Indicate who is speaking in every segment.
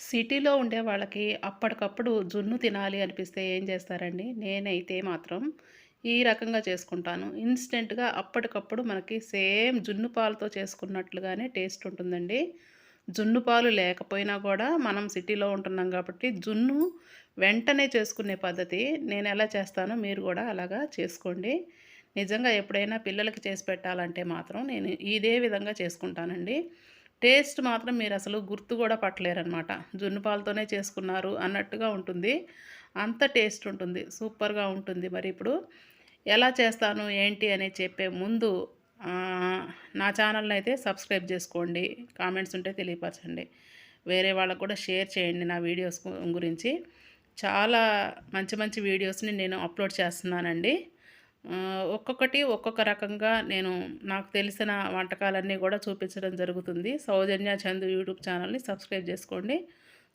Speaker 1: సిటీలో ఉండే వాళ్ళకి అప్పటికప్పుడు జున్ను తినాలి అనిపిస్తే ఏం చేస్తారండి? నేనైతే మాత్రం ఈ రకంగా చేసుకుంటాను. ఇన్స్టెంట్గా అప్పటికప్పుడు మనకి సేమ్ జున్ను పాలతో చేసుకున్నట్లుగానే టేస్ట్ ఉంటుందండి. జున్ను పాలు లేకపోయినా కూడా మనం సిటీలో ఉంటున్నాం కాబట్టి జున్ను వెంటనే చేసుకునే పద్ధతి నేను ఎలా చేస్తానో మీరు కూడా అలాగా చేసుకోండి. నిజంగా ఎప్పుడైనా పిల్లలకి చేసి పెట్టాలంటే మాత్రం నేను ఇదే విధంగా చేసుకుంటానండి. టేస్ట్ మాత్రం మీరు అసలు గుర్తు కూడా పట్టలేరనమాట. జున్ను పాలతోనే చేసుకున్నారు అన్నట్టుగా ఉంటుంది. అంత టేస్ట్ ఉంటుంది. సూపర్‌గా ఉంటుంది. మరి ఇప్పుడు ఎలా చేస్తాను, ఏంటి అని చెప్పే ముందు నా ఛానల్ని అయితే సబ్స్క్రైబ్ చేసుకోండి కామెంట్స్ ఉంటే తెలియపరచండి. వేరే వాళ్ళకు కూడా షేర్ చేయండి నా వీడియోస్ గురించి. చాలా మంచి మంచి వీడియోస్‌ని నేను అప్‌లోడ్ చేస్తున్నానండి. ఒక్కొక్కటి ఒక్కొక్క రకంగా నేను నాకు తెలిసిన వంటకాలన్నీ కూడా చూపించడం జరుగుతుంది. సౌజన్య చందు యూట్యూబ్ ఛానల్‌ని సబ్స్క్రైబ్ చేసుకోండి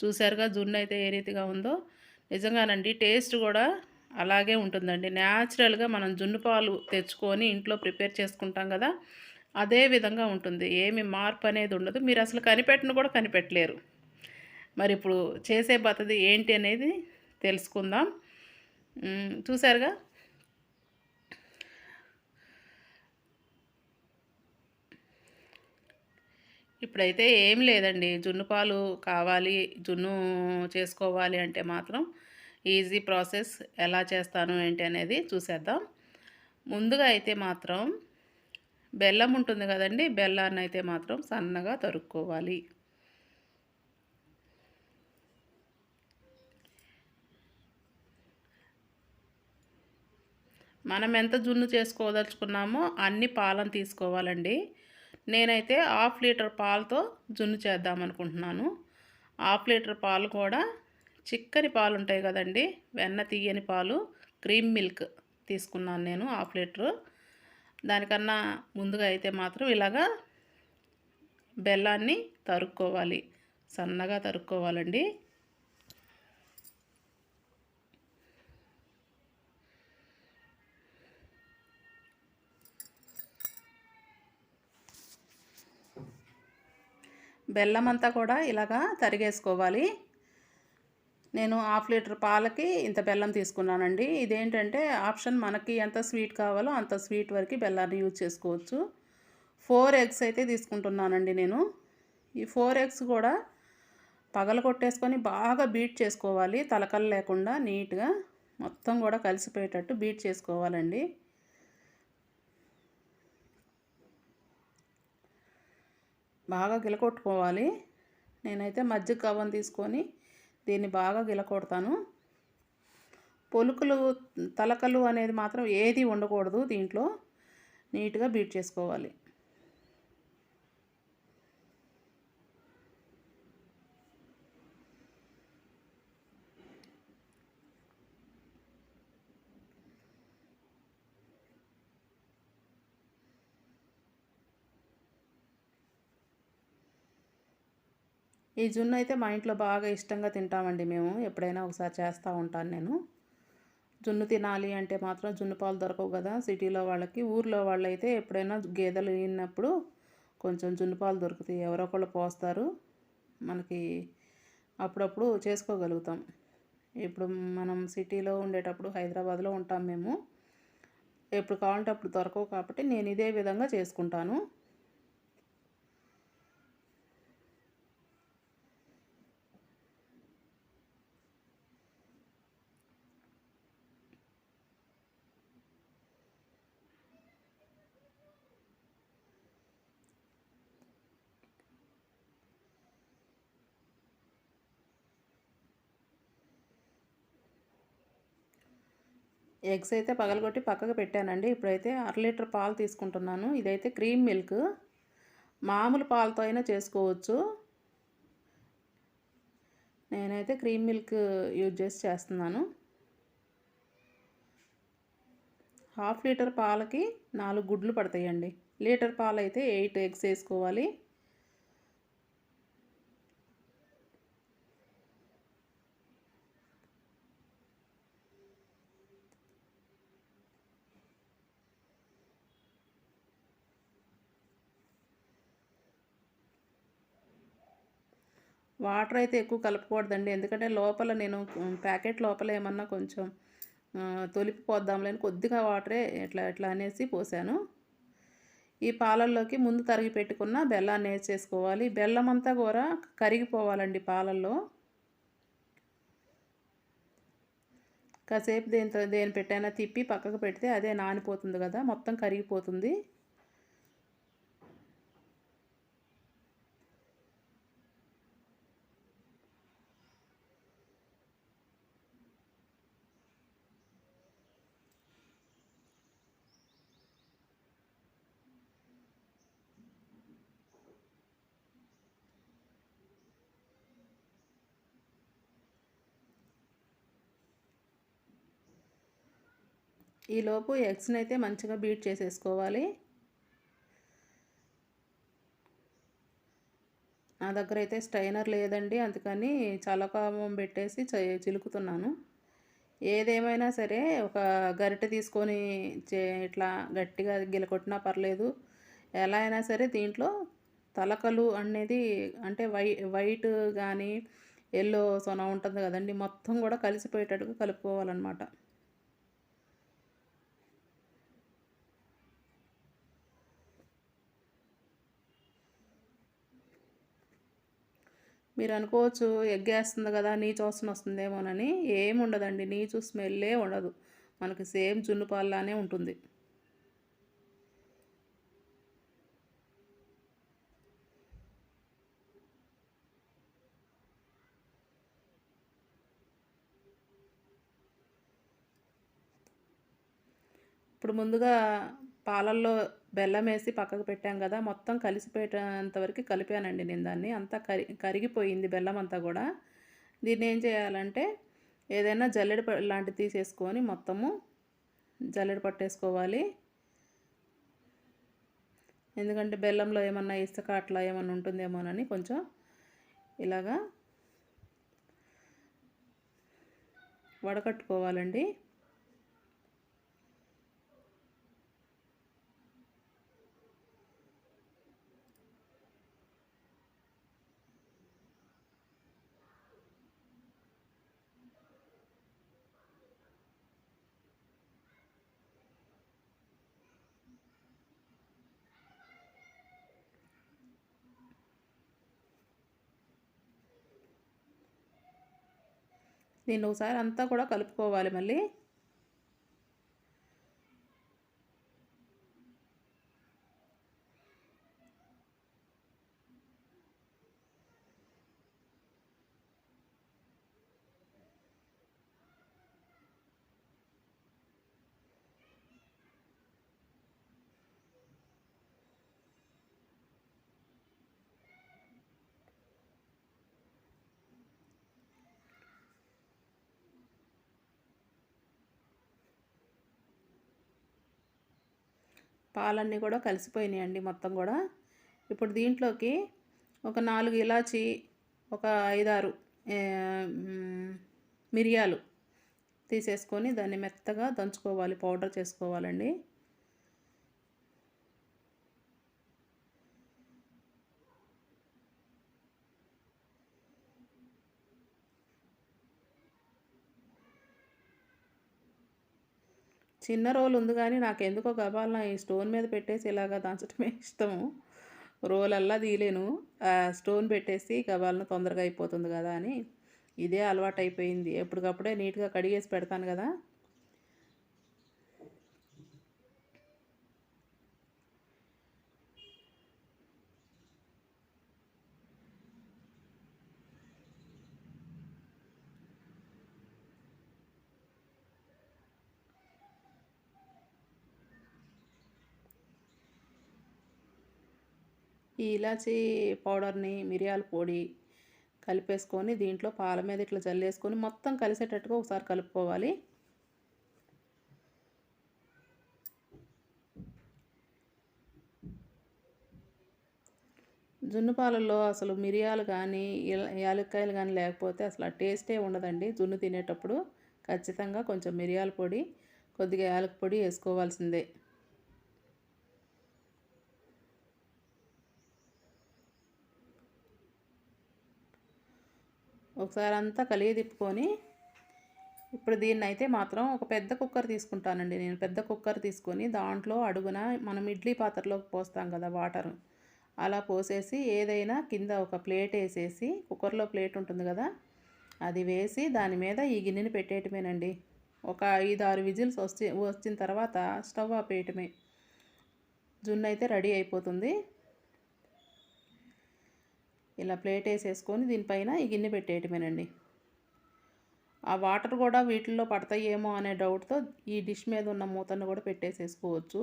Speaker 1: చూశారుగా జున్ను అయితే ఏ రీతిగా ఉందో. నిజంగానండి టేస్ట్ కూడా అలాగే ఉంటుందండి. న్యాచురల్‌గా మనం జున్ను పాలు తెచ్చుకొని ఇంట్లో ప్రిపేర్ చేసుకుంటాం కదా అదే విధంగా ఉంటుంది. ఏమి మార్పు అనేది ఉండదు. మీరు అసలు కనిపెట్టను కూడా కనిపెట్టలేరు. మరి ఇప్పుడు చేసే పద్ధతి ఏంటి అనేది తెలుసుకుందాం. చూసారుగా? ఇప్పుడైతే ఏం లేదండి. జున్ను పాలు కావాలి, జున్ను చేసుకోవాలి అంటే మాత్రం ఈజీ ప్రాసెస్ ఎలా చేస్తాను ఏంటి అనేది చూసేద్దాం. ముందుగా అయితే మాత్రం బెల్లం ఉంటుంది కదండి బెల్లాన్ని అయితే మాత్రం సన్నగా తరుక్కోవాలి. మనం ఎంత జున్ను చేసుకోదలుచుకున్నామో అన్ని పాలను తీసుకోవాలండి. నేనైతే హాఫ్ లీటర్ పాలతో జున్ను చేద్దాం అనుకుంటున్నాను హాఫ్ లీటర్ పాలు కూడా చిక్కని పాలు ఉంటాయి కదండి వెన్న తీయని పాలు క్రీమ్ మిల్క్ తీసుకున్నాను నేను హాఫ్ లీటరు. దానికన్నా ముందుగా అయితే మాత్రం ఇలాగా బెల్లాన్ని తరుక్కోవాలి. సన్నగా తరుక్కోవాలండి. బెల్లం అంతా కూడా ఇలాగా తరిగేసుకోవాలి. నేను హాఫ్ లీటర్ పాలకి ఇంత బెల్లం తీసుకున్నానండి. ఇదేంటంటే ఆప్షన్ మనకి ఎంత స్వీట్ కావాలో అంత స్వీట్ వరకు బెల్లాన్ని యూజ్ చేసుకోవచ్చు. ఫోర్ ఎగ్స్ అయితే తీసుకుంటున్నానండి నేను. ఈ ఫోర్ ఎగ్స్ కూడా పగల కొట్టేసుకొని బాగా బీట్ చేసుకోవాలి. తలకలు లేకుండా నీట్‌గా మొత్తం కూడా కలిసిపోయేటట్టు బీట్ చేసుకోవాలండి. బాగా గిలకొట్టుకోవాలి. నేనైతే మజ్జిగ కవ్వం తీసుకొని దీన్ని బాగా గిలకొడతాను. పొలుకులు, తలకలు అనేది మాత్రం ఏది ఉండకూడదు దీంట్లో. నీట్‌గా బీట్ చేసుకోవాలి. ఈ జున్ను అయితే మా ఇంట్లో బాగా ఇష్టంగా తింటామండి మేము. ఎప్పుడైనా ఒకసారి చేస్తూ ఉంటాను నేను. జున్ను తినాలి అంటే మాత్రం జున్ను పాలు దొరకవు కదా సిటీలో వాళ్ళకి. ఊర్లో వాళ్ళైతే ఎప్పుడైనా గేదెలు ఈనినప్పుడు కొంచెం జున్ను పాలు దొరుకుతాయి. ఎవరో ఒకళ్ళు పోస్తారు. మనకి అప్పుడప్పుడు చేసుకోగలుగుతాం. ఇప్పుడు మనం సిటీలో ఉండేటప్పుడు హైదరాబాద్‌లో ఉంటాం మేము. ఎప్పుడు కావాలంటే అప్పుడు దొరకవు కాబట్టి నేను ఇదే విధంగా చేసుకుంటాను. ఎగ్స్ అయితే పగలగొట్టి పక్కకు పెట్టానండి. ఇప్పుడైతే అర లీటర్ పాలు తీసుకుంటున్నాను. ఇదైతే క్రీమ్ మిల్క్. మామూలు పాలతో అయినా చేసుకోవచ్చు. నేనైతే క్రీమ్ మిల్క్ యూజ్ చేసి చేస్తున్నాను. హాఫ్ లీటర్ పాలకి నాలుగు గుడ్లు పడతాయండి. లీటర్ పాలైతే ఎయిట్ ఎగ్స్ వేసుకోవాలి వాటర్ అయితే ఎక్కువ కలపకూడదండి. ఎందుకంటే లోపల నేను ప్యాకెట్ లోపల ఏమన్నా కొంచెం తొలిపి తొలిపిపోద్దాంలే కొద్దిగా వాటరే ఇట్లా ఇట్లా అనేసి పోసాను. ఈ పాలల్లోకి ముందు తరిగి పెట్టుకున్న బెల్లాన్ని వేసేసుకోవాలి బెల్లం అంతా కూడా కరిగిపోవాలండి పాలల్లో. కాసేపు దేనితో దేని పెట్టైనా తిప్పి పక్కకు పెడితే అదే నానిపోతుంది కదా మొత్తం కరిగిపోతుంది. ఈలోపు ఎగ్స్ని అయితే మంచిగా బీట్ చేసేసుకోవాలి. నా దగ్గర అయితే స్ట్రైనర్ లేదండి అందుకని చలకామం పెట్టేసి చ- చిలుకుతున్నాను. ఏదేమైనా సరే ఒక గరిటె తీసుకొని చే- ఇట్లా గట్టిగా గిలకొట్టినా పర్లేదు. ఎలా అయినా సరే దీంట్లో తలకలు అనేది అంటే వై వైట్ కానీ ఎల్లో సొన ఉంటుంది కదండి మొత్తం కూడా కలిసిపోయేటట్టుగా కలుపుకోవాలన్నమాట. మీరు అనుకోవచ్చు ఎగ్గేస్తుంది కదా నీచు వాసన వస్తుందేమోనని ఏమి ఉండదండి నీచు స్మెల్లే ఉండదు. మనకి సేమ్ జున్ను పాల్లానే ఉంటుంది. ఇప్పుడు ముందుగా పాలల్లో బెల్లం వేసి పక్కకు పెట్టాం కదా మొత్తం కలిసిపోయేంత వరకు కలిపానండి నేను దాన్ని. అంతా కరి కరిగిపోయింది బెల్లం అంతా కూడా. దీన్ని ఏం చేయాలంటే ఏదైనా జల్లెడ ప- లాంటిది తీసేసుకొని మొత్తము జల్లెడ పట్టేసుకోవాలి. ఎందుకంటే బెల్లంలో ఏమన్నా ఇసుక అట్లా ఏమన్నా ఉంటుందేమోనని కొంచెం ఇలాగా వడకట్టుకోవాలండి. దీన్ని ఒకసారి అంతా కూడా కలుపుకోవాలి మళ్ళీ. పాలన్నీ కూడా కలిసిపోయినాయండి మొత్తం కూడా. ఇప్పుడు దీంట్లోకి ఒక నాలుగు ఇలాచి ఒక ఐదారు మిరియాలు తీసేసుకొని దాన్ని మెత్తగా దంచుకోవాలి పౌడర్ చేసుకోవాలండి. చిన్న రోల్ ఉంది కానీ నాకు ఎందుకో గబాలన ఈ స్టోన్ మీద పెట్టేసి ఇలాగ దంచడమే ఇష్టము. రోల్ అల్లా తీయలేను స్టోన్ పెట్టేసి గబాలన తొందరగా అయిపోతుంది కదా అని. ఇదే అలవాటు అయిపోయింది ఎప్పటికప్పుడే నీట్గా కడిగేసి పెడతాను కదా. ఈ ఇలాచీ పౌడర్ని మిరియాల పొడి కలిపేసుకొని దీంట్లో పాల మీద ఇట్లా జల్లేసుకొని మొత్తం కలిసేటట్టుగా ఒకసారి కలుపుకోవాలి. జున్ను పాలల్లో అసలు మిరియాలు కానీ యాలక్కాయలు కానీ లేకపోతే అసలు ఆ టేస్టే ఉండదండి. జున్ను తినేటప్పుడు ఖచ్చితంగా కొంచెం మిరియాల పొడి కొద్దిగా యాలక పొడి వేసుకోవాల్సిందే. ఒకసారి అంతా కలిగి తిప్పుకొని ఇప్పుడు దీన్ని అయితే మాత్రం ఒక పెద్ద కుక్కర్ తీసుకుంటానండి నేను. పెద్ద కుక్కర్ తీసుకొని దాంట్లో అడుగున మనం ఇడ్లీ పాత్రలోకి పోస్తాం కదా వాటర్. అలా పోసేసి ఏదైనా కింద ఒక ప్లేట్ వేసేసి కుక్కర్లో ప్లేట్ ఉంటుంది కదా అది వేసి దాని మీద ఈ గిన్నెని పెట్టేయటమేనండి. ఒక ఐదు ఆరు విజిల్స్ వచ్చి వచ్చిన తర్వాత స్టవ్ ఆపేయటమే. జున్ను అయితే రెడీ అయిపోతుంది. ఇలా ప్లేట్ వేసేసుకొని దీనిపైన ఈ గిన్నె పెట్టేయటమేనండి. ఆ వాటర్ కూడా వీటిల్లో పడతాయేమో అనే డౌట్తో ఈ డిష్ మీద ఉన్న మూతను కూడా పెట్టేసేసుకోవచ్చు.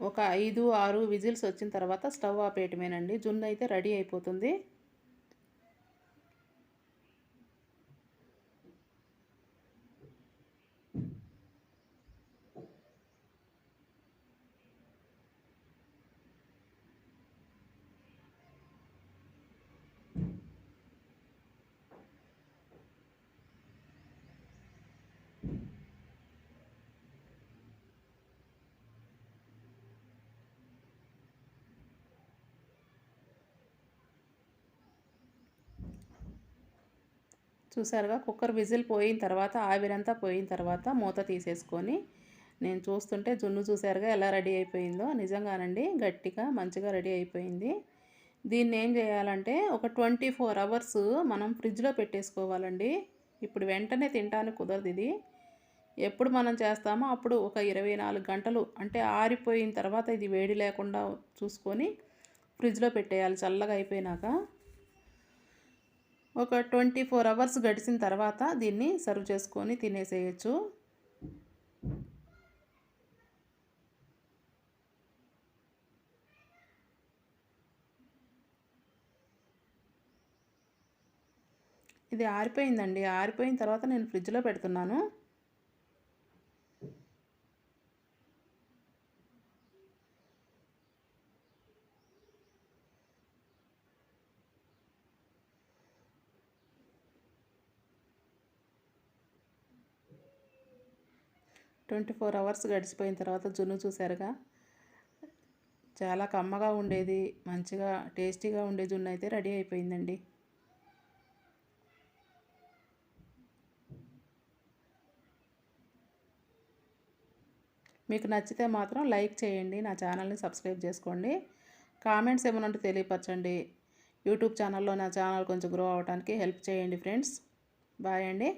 Speaker 1: ఒక ఐదు ఆరు విజిల్స్ వచ్చిన తర్వాత స్టవ్ ఆపేయటమేనండి. జున్ను అయితే రెడీ అయిపోతుంది. చూసారుగా కుక్కర్ విజిల్ పోయిన తర్వాత ఆవిరంతా పోయిన తర్వాత మూత తీసేసుకొని నేను చూస్తుంటే జున్ను చూసారుగా ఎలా రెడీ అయిపోయిందో. నిజంగానండి గట్టిగా మంచిగా రెడీ అయిపోయింది. దీన్ని ఏం చేయాలంటే ఒక ట్వంటీ ఫోర్ అవర్స్ మనం ఫ్రిడ్జ్లో పెట్టేసుకోవాలండి. ఇప్పుడు వెంటనే తినడానికి కుదరదు ఇది. ఎప్పుడు మనం చేస్తామో అప్పుడు ఒక ఇరవై నాలుగు గంటలు అంటే ఆరిపోయిన తర్వాత ఇది వేడి లేకుండా చూసుకొని ఫ్రిడ్జ్లో పెట్టేయాలి చల్లగా అయిపోయినాక. ఒక ట్వంటీ ఫోర్ అవర్స్ గడిచిన తర్వాత దీన్ని సర్వ్ చేసుకొని తినేసేయచ్చు. ఇది ఆరిపోయిందండి. ఆరిపోయిన తర్వాత నేను ఫ్రిడ్జ్లో పెడుతున్నాను. ట్వంటీ ఫోర్ అవర్స్ గడిచిపోయిన తర్వాత జున్ను చూసారుగా చాలా కమ్మగా ఉండేది మంచిగా టేస్టీగా ఉండే జున్ను అయితే రెడీ అయిపోయిందండి. మీకు నచ్చితే మాత్రం లైక్ చేయండి నా ఛానల్ని సబ్స్క్రైబ్ చేసుకోండి. కామెంట్స్ ఏమైనా ఉంటే తెలియపరచండి. యూట్యూబ్ ఛానల్లో నా ఛానల్ కొంచెం గ్రో అవడానికి హెల్ప్ చేయండి ఫ్రెండ్స్. బాయ్ అండి.